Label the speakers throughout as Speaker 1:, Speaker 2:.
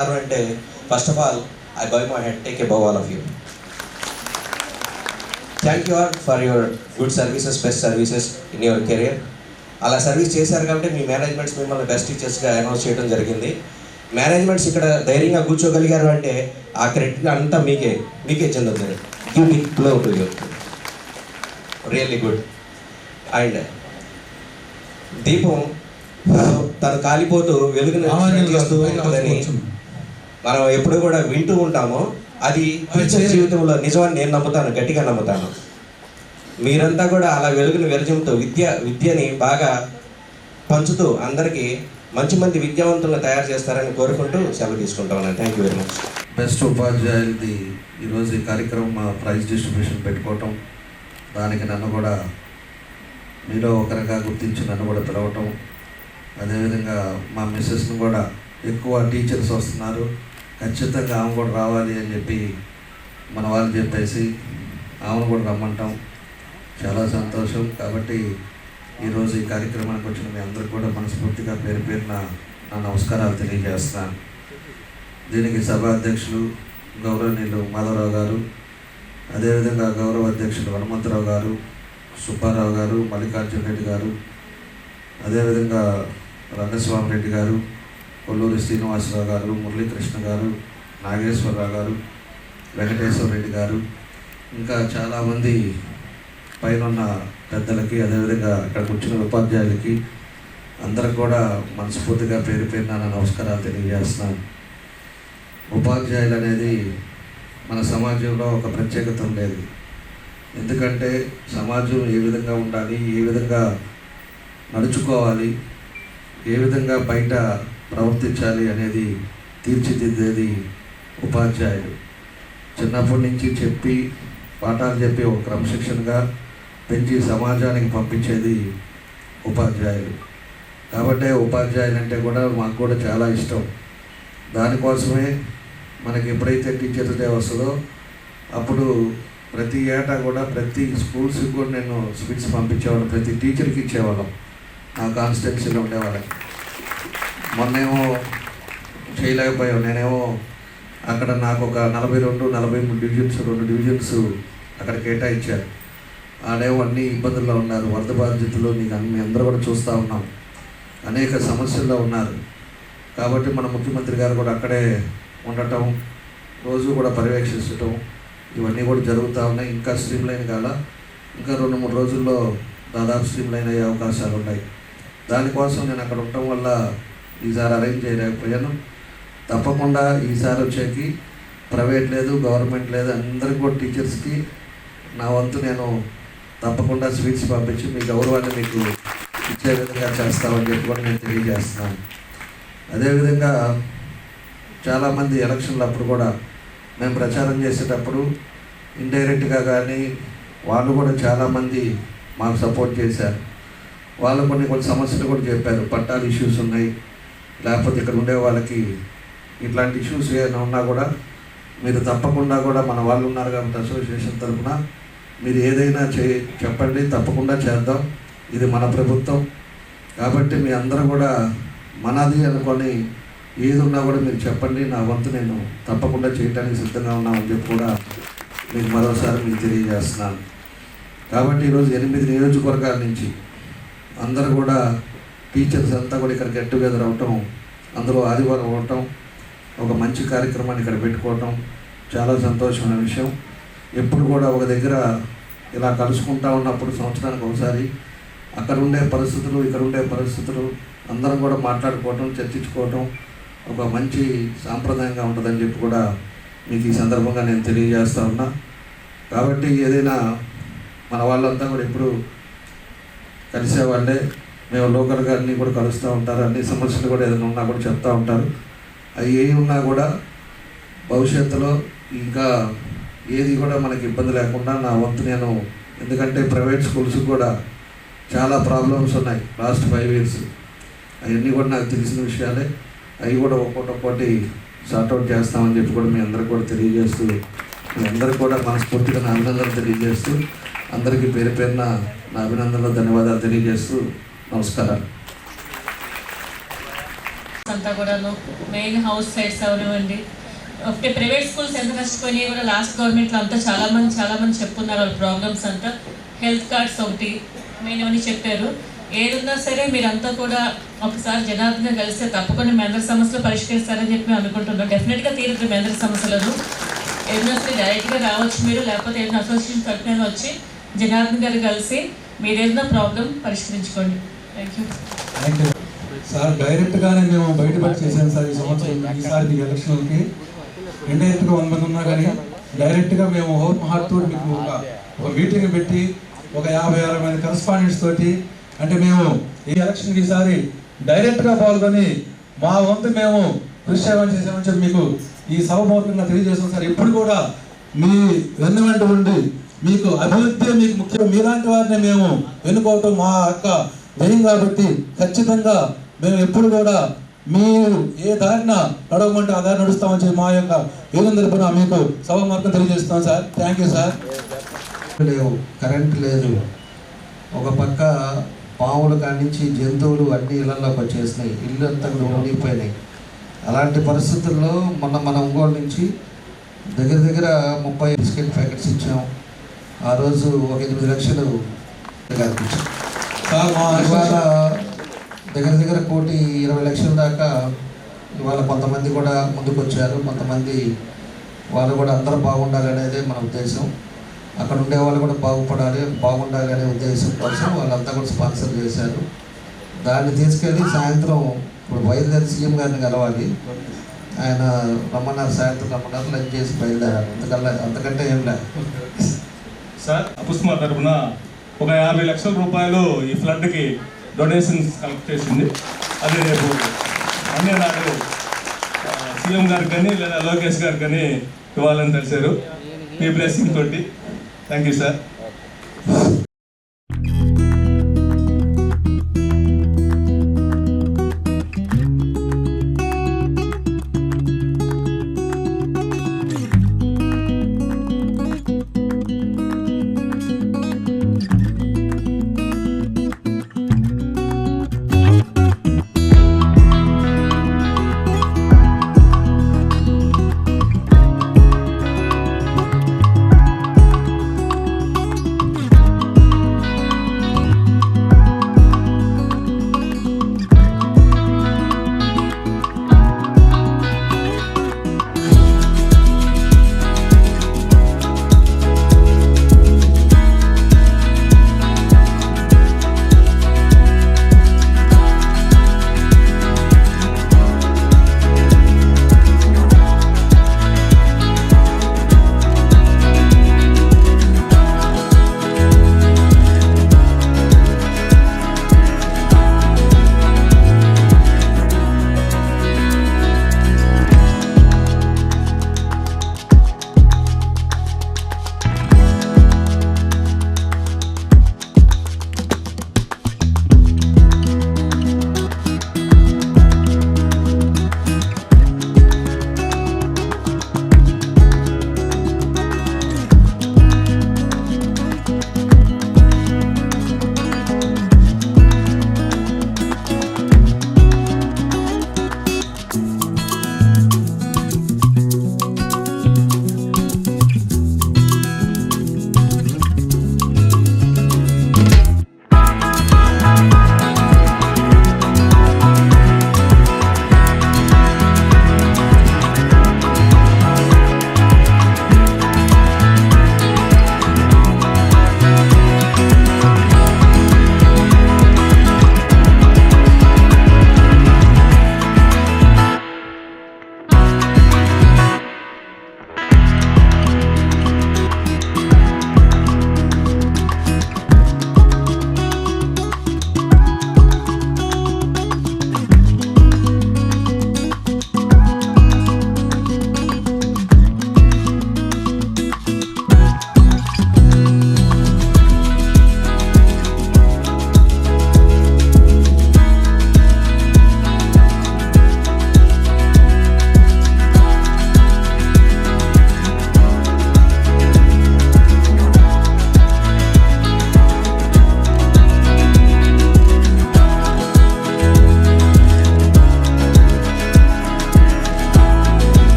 Speaker 1: అంటే first of all I bow my head take above all of you thank you all for your good services best services in your career అలా service చేశారు కాబట్టి మీ managements మిమ్మల్ని best టీచర్స్గా announce చేయడం జరిగింది. Managements ఇక్కడ ధైర్యంగా కూర్చోగలిగారు అంటే ఆ క్రెడిట్ అంతా మీకే మీకే చెందుతుంది. Give to you really good and దీపం తను- కాలిపోతూ వెలుగుని మనం ఎప్పుడు కూడా వింటూ ఉంటాము. అది టీచర్ జీవితంలో నిజమని నేను నమ్ముతాను గట్టిగా నమ్ముతాను. మీరంతా కూడా అలా వెలుగుని వెలుజుముతూ విద్య విద్యని బాగా పంచుతూ అందరికీ మంచి మంచి విద్యావంతులను తయారు చేస్తారని కోరుకుంటూ సెలవు తీసుకుంటాను thank you very much
Speaker 2: best ఉపాధ్యాయులది ఈరోజు ఈ కార్యక్రమం మా ప్రైజ్ డిస్ట్రిబ్యూషన్ పెట్టుకోవటం. దానికి నన్ను కూడా మీలో ఒకరిగా గుర్తించి నన్ను కూడా పిలవటం. అదేవిధంగా మా మిస్సెస్ని కూడా ఎక్కువ టీచర్స్ వస్తున్నారు. ఖచ్చితంగా ఆమె కూడా రావాలి అని చెప్పి మన వాళ్ళు చెప్పేసి ఆమెను కూడా రమ్మంటాం. చాలా సంతోషం. కాబట్టి ఈరోజు ఈ కార్యక్రమానికి వచ్చిన మీ అందరికి కూడా మనస్ఫూర్తిగా పేరు పేరున నా నమస్కారాలు తెలియజేస్తాను దీనికి సభ అధ్యక్షులు గౌరవనీయులు మాధవరావు గారు అదేవిధంగా గౌరవ అధ్యక్షులు హనుమంతరావు గారు సుబ్బారావు గారు మల్లికార్జున రెడ్డి గారు అదేవిధంగా రంగస్వామి రెడ్డి గారు కొల్లూరి శ్రీనివాసరావు గారు మురళీకృష్ణ గారు నాగేశ్వరరావు గారు వెంకటేశ్వర రెడ్డి గారు ఇంకా చాలామంది పైన ఉన్న పెద్దలకి అదేవిధంగా అక్కడ కూర్చున్న ఉపాధ్యాయులకి అందరికి కూడా మనస్ఫూర్తిగా పేరు పేరున నమస్కారాలు తెలియజేస్తున్నాను. ఉపాధ్యాయులు అనేది మన సమాజంలో ఒక ప్రత్యేకత ఉండేది. ఎందుకంటే సమాజం ఏ విధంగా ఉండాలి ఏ విధంగా నడుచుకోవాలి ఏ విధంగా బయట ప్రవర్తించాలి అనేది తీర్చిదిద్దేది ఉపాధ్యాయులు. చిన్నప్పటి నుంచి చెప్పి పాఠాలు చెప్పి ఒక క్రమశిక్షణగా పెంచి సమాజానికి పంపించేది ఉపాధ్యాయులు. కాబట్టి ఉపాధ్యాయులు అంటే కూడా మాకు కూడా చాలా ఇష్టం. దానికోసమే మనకి ఎప్పుడైతే టీచర్స్ డే వస్తుందో అప్పుడు ప్రతి ఏటా కూడా ప్రతి స్కూల్స్కి కూడా నేను స్వీట్స్ పంపించేవాళ్ళం. ప్రతి టీచర్కి ఇచ్చేవాళ్ళం. నా కాన్స్టిట్యున్సీలో ఉండేవాళ్ళకి. మొన్నేమో చేయలేకపోయాం. నేనేమో అక్కడ నాకు ఒక నలభై రెండు నలభై మూడు డివిజన్స్ రెండు డివిజన్స్ అక్కడ కేటాయించారు. ఆడేమో అన్ని ఇబ్బందుల్లో ఉన్నారు. వరద బాధ్యతలు నీకు అన్ని అందరూ కూడా చూస్తూ ఉన్నాం. అనేక సమస్యల్లో ఉన్నారు. కాబట్టి మన ముఖ్యమంత్రి గారు కూడా అక్కడే ఉండటం రోజు కూడా పర్యవేక్షించటం ఇవన్నీ కూడా జరుగుతూ ఉన్నాయి. ఇంకా స్ట్రీమ్ లైన్ కాల ఇంకా రెండు మూడు రోజుల్లో దాదాపు స్ట్రీమ్ లైన్ అయ్యే అవకాశాలు ఉన్నాయి దానికోసం నేను అక్కడ ఉండటం వల్ల ఈసారి అరేంజ్ చేయలేకపోయాను తప్పకుండా ఈసారి వచ్చేకి ప్రైవేట్ లేదు గవర్నమెంట్ లేదు అందరికీ కూడా టీచర్స్కి నా వంతు నేను తప్పకుండా స్వీట్స్ పంపించి మీ గౌరవాన్ని మీకు ఇచ్చే విధంగా చేస్తామని చెప్పి కూడా నేను తెలియజేస్తున్నాను. అదేవిధంగా చాలామంది ఎలక్షన్లు అప్పుడు కూడా మేము ప్రచారం చేసేటప్పుడు ఇండైరెక్ట్గా కానీ వాళ్ళు కూడా చాలామంది మాకు సపోర్ట్ చేశారు. వాళ్ళు కొన్ని కొన్ని సమస్యలు కూడా చెప్పారు. పట్టాలు ఇష్యూస్ ఉన్నాయి. లేకపోతే ఇక్కడ ఉండే వాళ్ళకి ఇట్లాంటి ఇష్యూస్ ఏమైనా ఉన్నా కూడా మీరు తప్పకుండా కూడా మన వాళ్ళు ఉన్నారు కాబట్టి అసోసియేషన్ తరఫున మీరు ఏదైనా చే చెప్పండి తప్పకుండా చేద్దాం. ఇది మన ప్రభుత్వం. కాబట్టి మీ అందరూ కూడా మనది అనుకొని ఏది ఉన్నా కూడా మీరు చెప్పండి. నా వంతు నేను తప్పకుండా చేయడానికి సిద్ధంగా ఉన్నామని చెప్పి కూడా మీకు మరోసారి మీకు తెలియజేస్తున్నాను. కాబట్టి ఈరోజు ఎనిమిది నియోజకవర్గాల నుంచి అందరూ కూడా టీచర్స్ అంతా కూడా ఇక్కడ గెట్ టుగెదర్ అవటం అందులో ఆదివారం అవటం ఒక మంచి కార్యక్రమాన్ని ఇక్కడ పెట్టుకోవటం చాలా సంతోషమైన విషయం. ఎప్పుడు కూడా ఒక దగ్గర ఇలా కలుసుకుంటా ఉన్నప్పుడు సంవత్సరానికి ఒకసారి అక్కడ ఉండే పరిస్థితులు ఇక్కడ ఉండే పరిస్థితులు అందరం కూడా మాట్లాడుకోవటం చర్చించుకోవటం ఒక మంచి సాంప్రదాయంగా ఉంటుందని చెప్పి కూడా మీకు ఈ సందర్భంగా నేను తెలియజేస్తా ఉన్నా. కాబట్టి ఏదైనా మన వాళ్ళంతా కూడా ఎప్పుడు కలిసేవాళ్ళే మేము లోకల్గా అన్నీ కూడా కలుస్తూ ఉంటారు. అన్ని సమస్యలు కూడా ఏదైనా ఉన్నా కూడా చెప్తూ ఉంటారు. అవి ఏ ఉన్నా కూడా భవిష్యత్తులో ఇంకా ఏది కూడా మనకి ఇబ్బంది లేకుండా నా వంతు నేను ఎందుకంటే ప్రైవేట్ స్కూల్స్ కూడా చాలా ప్రాబ్లమ్స్ ఉన్నాయి లాస్ట్ ఫైవ్ ఇయర్స్. అవన్నీ కూడా నాకు తెలిసిన విషయాలే. అవి కూడా ఒక్కొక్కటి ఒక్కొక్కటి సార్ట్అవుట్ చేస్తామని చెప్పి కూడా మీ అందరికి కూడా తెలియజేస్తూ మీ అందరికి కూడా మనస్ఫూర్తిగా నా అభినందనలు తెలియజేస్తూ అందరికీ పేరు పేరున నా అభినందనలు ధన్యవాదాలు తెలియజేస్తూ నమస్కారాలు.
Speaker 3: అంతా కూడాను మెయిన్ హౌస్ సైడ్స్ అవనివ్వండి ఒకటి ప్రైవేట్ స్కూల్స్ ఎంత నష్టపోయినాయి కూడా లాస్ట్ గవర్నమెంట్లో అంతా చాలా మంది చాలా మంది చెప్పున్నారు వాళ్ళ ప్రాబ్లమ్స్ అంతా. హెల్త్ కార్డ్స్ ఒకటి మెయిన్ అవన్నీ చెప్పారు. ఏదున్నా సరే మీరంతా కూడా ఒకసారి జనార్దన కలిస్తే తప్పకుండా మీ అందరి సమస్యలు పరిష్కరిస్తారని చెప్పి మేము అనుకుంటున్నాం. డెఫినెట్గా తీరుతుంది మీ అందరి సమస్యలను. ఏదైనా సరే డైరెక్ట్గా రావచ్చు మీరు లేకపోతే ఏదైనా అసోసియేషన్ తరఫున వచ్చి జనార్దన్ గారు కలిసి మీరు ఏదైనా ప్రాబ్లం పరిష్కరించుకోండి. థ్యాంక్ యూ
Speaker 4: సార్ డైరెక్ట్గానే మేము బయటపడి చేసాం సార్ ఈ సంవత్సరం ఈసారి ఈ ఎలక్షన్కి ఇండైరెక్ట్గా వంద మంది ఉన్నా కానీ డైరెక్ట్గా మేము హోమ్ హార్ట్ మీకు ఒక ఒక మీటింగ్ పెట్టి ఒక యాభై అరవై మంది కరస్పాండెంట్స్ తోటి అంటే మేము ఈ ఎలక్షన్కి ఈసారి డైరెక్ట్గా పాల్గొని మా వంతు మేము కృషి చేయమని చేసామని చెప్పి మీకు ఈ సభమూర్ఖంగా తెలియజేస్తాం సార్. ఇప్పుడు కూడా మీ వెన్నువెంట ఉండి మీకు అభివృద్ధి మీకు ముఖ్యం. మీలాంటి వారిని మేము ఎన్నుకోవటం మా యొక్క ధ్యేయం కాబట్టి ఖచ్చితంగా మేము ఎప్పుడు కూడా మీరు ఏ దారిన నడవమంటే ఆ దారి నడుస్తామని చెప్పి మా యొక్క యోగం తరపున మీకు సభ మార్గం తెలియజేస్తాం సార్. థ్యాంక్ యూ సార్
Speaker 2: లేవు. కరెంట్ లేదు. ఒక పక్క పాములు కానించి జంతువులు అన్ని ఇళ్ళలోకి వచ్చేసినాయి. ఇల్లు అంతా ఉండిపోయినాయి అలాంటి పరిస్థితుల్లో మొన్న మన ఒంగోలు నుంచి దగ్గర దగ్గర ముప్పై బిస్కెట్ ప్యాకెట్స్ ఇచ్చాం. ఆ రోజు ఒక ఎనిమిది లక్షలు గారికి ఇవాళ దగ్గర దగ్గర కోటి ఇరవై లక్షల దాకా ఇవాళ కొంతమంది కూడా ముందుకు వచ్చారు కొంతమంది వాళ్ళు కూడా అందరూ బాగుండాలి అనేది మన ఉద్దేశం. అక్కడ ఉండే వాళ్ళు కూడా బాగుపడాలి బాగుండాలి అనే ఉద్దేశం కోసం వాళ్ళంతా కూడా స్పాన్సర్ చేశారు. దాన్ని తీసుకెళ్ళి సాయంత్రం ఇప్పుడు బయలుదేరి సీఎం గారిని కలవాలి. ఆయన రమ్మన్నారు సాయంత్రం రమ్మన్నారు లంచ్ చేసి బయలుదేరారు. అంతకల్లా అంతకంటే ఏం లేదు
Speaker 5: సార్ అపుస్మా తరపున ఒక యాభై లక్షల రూపాయలు ఈ ఫ్లడ్కి డొనేషన్స్ కలెక్ట్ చేసింది. అది రేపు అన్నీ నాడు సీఎం గారికి కానీ లేదా లోకేష్ గారికి కానీ ఇవ్వాలని తెలిసారు. మీ బ్లెస్సింగ్ తోటి. థ్యాంక్ యూ సార్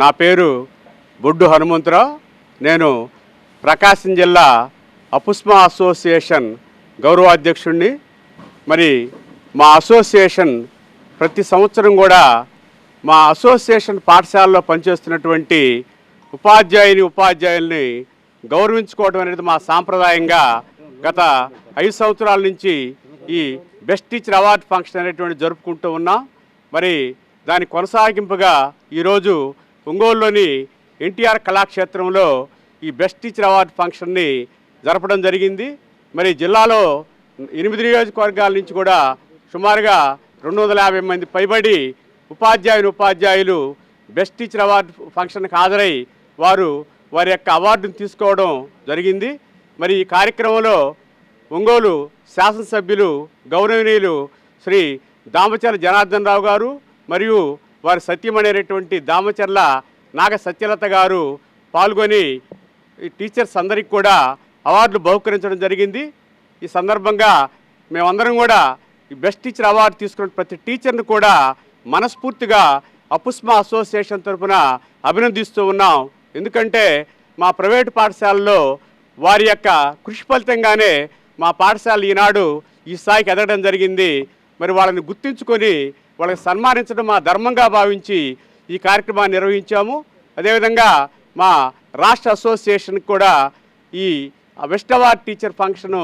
Speaker 6: నా పేరు బొడ్డు హనుమంతరావు. నేను ప్రకాశం జిల్లా అపుస్మా అసోసియేషన్ గౌరవాధ్యక్షుడిని మరి మా అసోసియేషన్ ప్రతి సంవత్సరం కూడా మా అసోసియేషన్ పాఠశాలలో పనిచేస్తున్నటువంటి ఉపాధ్యాయుని ఉపాధ్యాయుల్ని గౌరవించుకోవడం అనేది మా సాంప్రదాయంగా గత ఐదు సంవత్సరాల నుంచి ఈ బెస్ట్ టీచర్ అవార్డు ఫంక్షన్ అనేటువంటి జరుపుకుంటూ ఉన్నాం. మరి దాని కొనసాగింపుగా ఈరోజు ఒంగోలులోని ఎన్టీఆర్ కళాక్షేత్రంలో ఈ బెస్ట్ టీచర్ అవార్డు ఫంక్షన్ని జరపడం జరిగింది. మరి జిల్లాలో ఎనిమిది నియోజకవర్గాల నుంచి కూడా సుమారుగా రెండు వందల యాభై మంది పైబడి ఉపాధ్యాయుని ఉపాధ్యాయులు బెస్ట్ టీచర్ అవార్డు ఫంక్షన్కి హాజరై వారు వారి యొక్క అవార్డును తీసుకోవడం జరిగింది. మరి ఈ కార్యక్రమంలో ఒంగోలు శాసనసభ్యులు గౌరవనీయులు శ్రీ దామచల జనార్దన్ రావు గారు మరియు వారి సత్యమనేటువంటి దామచర్ల నాగ సత్యలత గారు పాల్గొని ఈ టీచర్స్ అందరికి కూడా అవార్డులు బహుకరించడం జరిగింది. ఈ సందర్భంగా మేమందరం కూడా ఈ బెస్ట్ టీచర్ అవార్డు తీసుకున్న ప్రతి టీచర్ని కూడా మనస్ఫూర్తిగా అపుస్మా అసోసియేషన్ తరఫున అభినందిస్తూ ఉన్నాం. ఎందుకంటే మా ప్రైవేటు పాఠశాలలో వారి యొక్క కృషి ఫలితంగానే మా పాఠశాల ఈనాడు ఈ స్థాయికి ఎదగడం జరిగింది. మరి వాళ్ళని గుర్తించుకొని వాళ్ళకి సన్మానించడం మా ధర్మంగా భావించి ఈ కార్యక్రమాన్ని నిర్వహించాము. అదేవిధంగా మా రాష్ట్ర అసోసియేషన్కి కూడా ఈ వెస్ట్ అవార్డ్ టీచర్ ఫంక్షను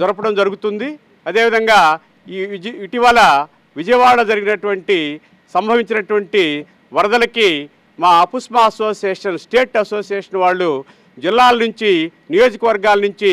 Speaker 6: జరపడం జరుగుతుంది. అదేవిధంగా ఈ విజయ ఇటీవల విజయవాడ జరిగినటువంటి సంభవించినటువంటి వరదలకి మా అపుస్మా అసోసియేషన్ స్టేట్ అసోసియేషన్ వాళ్ళు జిల్లాల నుంచి నియోజకవర్గాల నుంచి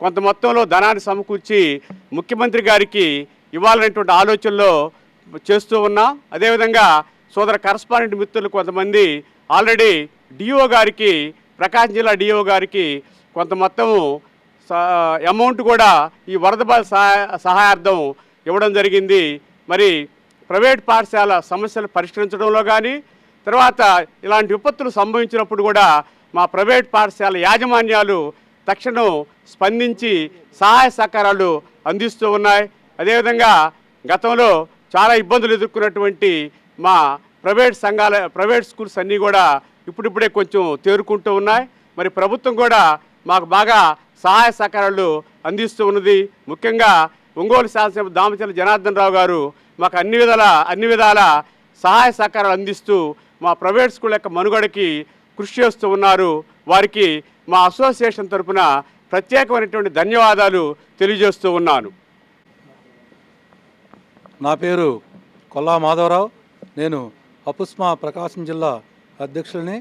Speaker 6: కొంత మొత్తంలో ధనాన్ని సమకూర్చి ముఖ్యమంత్రి గారికి ఇవ్వాలనేటువంటి ఆలోచనలో చేస్తూ ఉన్నాం అదేవిధంగా సోదర కరస్పాండెంట్ మిత్రులు కొంతమంది ఆల్రెడీ డిఓ గారికి ప్రకాశం జిల్లా డిఓ గారికి కొంత మొత్తము అమౌంట్ కూడా ఈ వరద బాధ సహాయ సహాయార్థం ఇవ్వడం జరిగింది. మరి ప్రైవేట్ పాఠశాల సమస్యలు పరిష్కరించడంలో కానీ తర్వాత ఇలాంటి విపత్తులు సంభవించినప్పుడు కూడా మా ప్రైవేట్ పాఠశాల యాజమాన్యాలు తక్షణం స్పందించి సహాయ సహకారాలు అందిస్తూ ఉన్నాయి. అదేవిధంగా గతంలో చాలా ఇబ్బందులు ఎదుర్కొన్నటువంటి మా ప్రైవేట్ సంఘాల ప్రైవేట్ స్కూల్స్ అన్నీ కూడా ఇప్పుడిప్పుడే కొంచెం తేరుకుంటూ ఉన్నాయి. మరి ప్రభుత్వం కూడా మాకు బాగా సహాయ సహకారాలు అందిస్తూ ఉన్నది. ముఖ్యంగా ఒంగోలు శాసనసభ దామచంద్ర జనార్దన్ రావు గారు మాకు అన్ని విధాల అన్ని విధాల సహాయ సహకారాలు అందిస్తూ మా ప్రైవేట్ స్కూల్ యొక్క మనుగడకి కృషి చేస్తూ ఉన్నారు. వారికి మా అసోసియేషన్ తరపున ప్రత్యేకమైనటువంటి ధన్యవాదాలు తెలియజేస్తూ ఉన్నాను.
Speaker 4: నా పేరు కొల్లా మాధవరావు. నేను అపుస్మా ప్రకాశం జిల్లా అధ్యక్షుడిని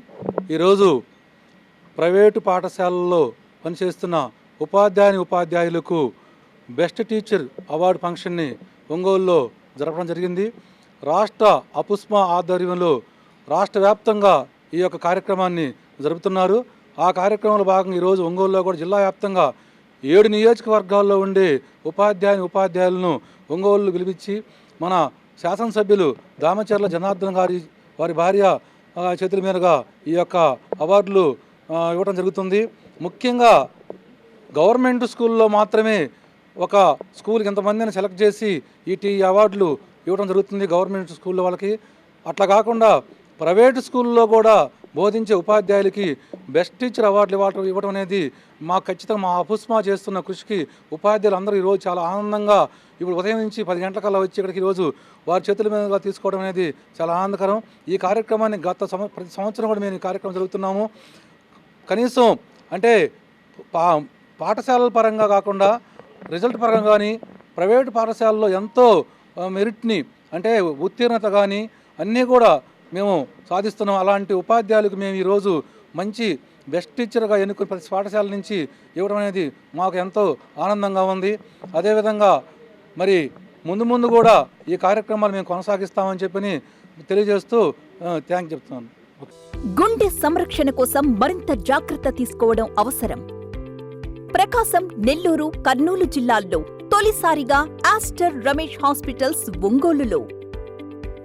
Speaker 4: ఈరోజు ప్రైవేటు పాఠశాలల్లో పనిచేస్తున్న ఉపాధ్యాయుని ఉపాధ్యాయులకు బెస్ట్ టీచర్ అవార్డు ఫంక్షన్ని ఒంగోలులో జరపడం జరిగింది. రాష్ట్ర అపుస్మా ఆధ్వర్యంలో రాష్ట్ర వ్యాప్తంగా ఈ యొక్క కార్యక్రమాన్ని జరుపుతున్నారు. ఆ కార్యక్రమంలో భాగంగా ఈరోజు ఒంగోలులో కూడా జిల్లా వ్యాప్తంగా ఏడు నియోజకవర్గాల్లో ఉండే ఉపాధ్యాయుని ఉపాధ్యాయులను ఒంగోలు పిలిపించి మన శాసనసభ్యులు దామచర్ల జనార్దన్ గారి వారి భార్య చేతుల మీదుగా ఈ యొక్క అవార్డులు ఇవ్వడం జరుగుతుంది. ముఖ్యంగా గవర్నమెంట్ స్కూల్లో మాత్రమే ఒక స్కూల్కి ఎంతమందిని సెలెక్ట్ చేసి ఇటు ఈ అవార్డులు ఇవ్వడం జరుగుతుంది గవర్నమెంట్ స్కూల్లో వాళ్ళకి. అట్లా కాకుండా ప్రైవేట్ స్కూల్లో కూడా బోధించే ఉపాధ్యాయులకి బెస్ట్ టీచర్ అవార్డులు ఇవ్వటం ఇవ్వడం అనేది మా ఖచ్చితంగా మా అపుస్మా చేస్తున్న కృషికి ఉపాధ్యాయులు అందరూ ఈరోజు చాలా ఆనందంగా ఇప్పుడు ఉదయం నుంచి పది గంటలకల్లా వచ్చి ఇక్కడికి ఈరోజు వారి చేతుల మీదుగా తీసుకోవడం అనేది చాలా ఆనందకరం. ఈ కార్యక్రమాన్ని గత సంవ ప్రతి సంవత్సరం కూడా మేము ఈ కార్యక్రమం జరుగుతున్నాము కనీసం అంటే పా పాఠశాలల పరంగా కాకుండా రిజల్ట్ పరంగా కానీ ప్రైవేట్ పాఠశాలలో ఎంతో మెరిట్ని అంటే ఉత్తీర్ణత కానీ అన్నీ కూడా మేము సాధిస్తున్నాం. అలాంటి ఉపాధ్యాయులకు మేము ఈరోజు మంచి బెస్ట్ టీచర్గా ఎన్నుకుని ప్రతి పాఠశాల నుంచి ఇవ్వడం అనేది మాకు ఎంతో ఆనందంగా ఉంది. అదేవిధంగా మరి ముందు ముందు కూడా ఈ కార్యక్రమాలు మేము కొనసాగిస్తామని చెప్పని తెలియజేస్తూ థ్యాంక్ చెప్తున్నాను.
Speaker 7: గుండె సంరక్షణ కోసం మరింత జాగ్రత్త తీసుకోవడం అవసరం. ప్రకాశం నెల్లూరు కర్నూలు జిల్లాల్లో తొలిసారిగా ఆస్టర్ రమేష్ హాస్పిటల్స్ ఒంగోలులో.